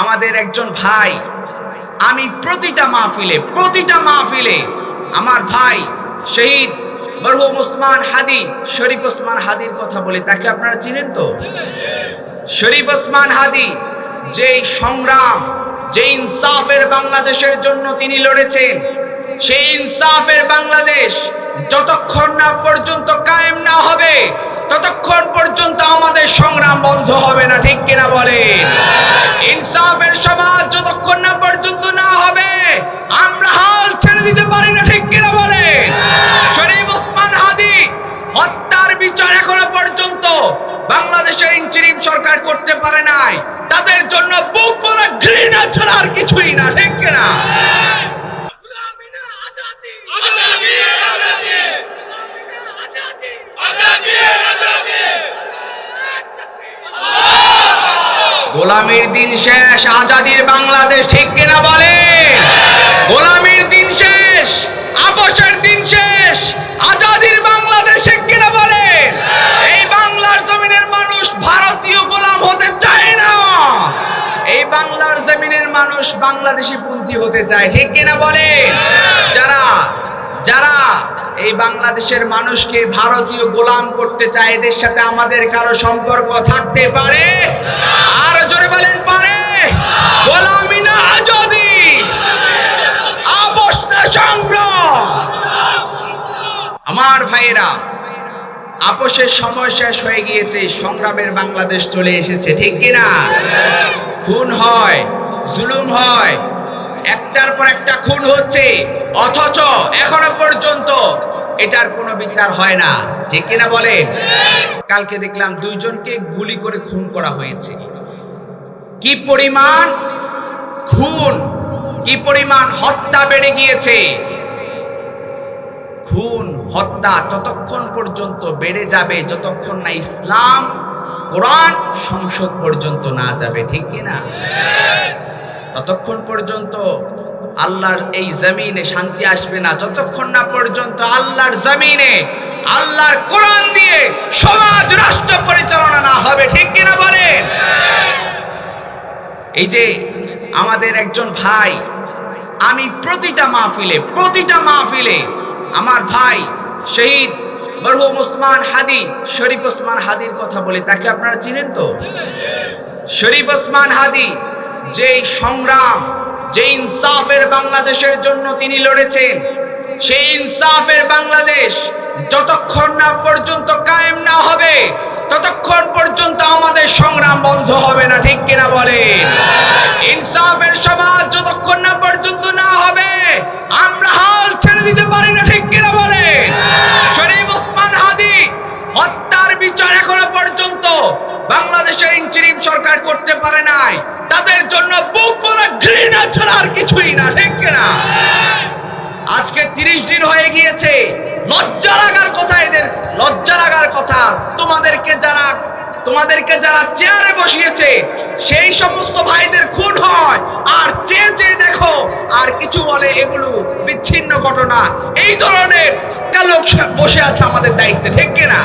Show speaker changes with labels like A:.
A: আমাদের একজন ভাই। আমি প্রতিটা মাহফিলে প্রতিটা মাহফিলে আমার ভাই শহীদ মরহুম ওসমান হাদি, শরীফ ওসমান হাদির কথা বলে। তাকে আপনারা চিনেন তো? শরীফ ওসমান হাদি, যেই সংগ্রাম যে ইনসাফের বাংলাদেশের জন্য তিনি লড়েছেন, সেই ইনসাফের বাংলাদেশ যতক্ষণ না পর্যন্ত কায়েম না হবে, ততক্ষণ পর্যন্ত আমাদের সংগ্রাম বন্ধ হবে না, ঠিক কিনা বলে ইনসাফের সমাজ যতক্ষণ না পর্যন্ত না হবে, আমরা হাল ছেড়ে দিতে পারি না, ঠিক কিনা বলে? শরীফ ওসমান হাদি হত্যার বিচার এখনও পর্যন্ত বাংলাদেশের ইঞ্চিরিম সরকার করতে পারে নাই। তাদের জন্য বুক পরা ঘৃণা ছাড়া আর কিছুই না, ঠিক গোলামির দিন শেষ, আজাদির বাংলাদেশ, ঠিক কিনা বলে? গোলামির দিন শেষ, আপোষের দিন শেষ, আজাদির বাংলাদেশ, ঠিক কিনা বলে? এই বাংলার জমিনের মানুষ ভারতীয় গোলাম হতে চায় না। এই বাংলার জমিনের মানুষ বাংলাদেশি পন্থী হতে চায়, ঠিক কিনা বলে? যারা যারা এই বাংলাদেশের মানুষকে ভারতীয় গোলাম করতে চায়, এদের সাথে আমাদের কারও সম্পর্ক থাকতে পারে? আরও জোরে বলেন, পারে? গোলামি না সংগ্রাম? আমার ভাইয়েরা, আপোষের সময় শেষ হয়ে গিয়েছে, সংগ্রামের বাংলাদেশ চলে এসেছে, ঠিক কিনা? খুন হয়, জুলুম হয়, একটার পর একটা খুন হচ্ছে, অথচ এখনও এটার কোনো বিচার হয় না। ঠিক কিনা বলেন? কালকে দেখলাম দুইজনকে গুলি করে খুন করা হয়েছে। কি পরিমাণ? খুন। কি পরিমাণ হত্যা বেড়ে গিয়েছে? খুন, হত্যা ততক্ষণ পর্যন্ত বেড়ে যাবে, যতক্ষণ না ইসলাম, কোরআন সংসদ পর্যন্ত না যাবে। ঠিক কিনা? ততক্ষণ পর্যন্ত আল্লাহর এই জমিনে শান্তি আসবে না। যতক্ষণ না পর্যন্ত আল্লাহর জমিনে, আল্লাহর কোরআন দিয়ে সমাজ রাষ্ট্র পরিচালনা না হবে, ঠিক কিনা বলেন? এই যে আমাদের একজন ভাই, আমি প্রতিটা মাহফিলে প্রতিটা মাহফিলে আমার ভাই শহীদ মরহুম ওসমান হাদি, শরীফ ওসমান হাদির কথা বলে, তাকে আপনারা চিনেন তো? শরীফ ওসমান হাদি, যেই সংগ্রাম যে ইনসাফের বাংলাদেশের জন্য তিনি লড়েছেন, সেই ইনসাফের বাংলাদেশ যতক্ষণ না পর্যন্ত কায়েম না হবে, ততক্ষণ পর্যন্ত আমাদের সংগ্রাম বন্ধ হবে না, ঠিক কিনা বলে করতে পারে নাই। তাদের জন্য বুক ভরা ঘৃণা ছাড়া আর কিছুই না, ঠিক কিনা? আজকে তিরিশ দিন হয়ে গিয়েছে। লজ্জা লাগার কথা এদের, লজ্জা লাগার কথা। তোমাদেরকে যারা তোমাদেরকে যারা চেয়ারে বসিয়েছে, সেই সমস্ত ভাইদের খুন হয়। আর চেয়ে চেয়ে দেখো, আর কিছু বলে এগুলো বিচ্ছিন্ন ঘটনা। এই ধরনের লোক বসে আছে আমাদের দায়িত্বে, ঠিক কিনা?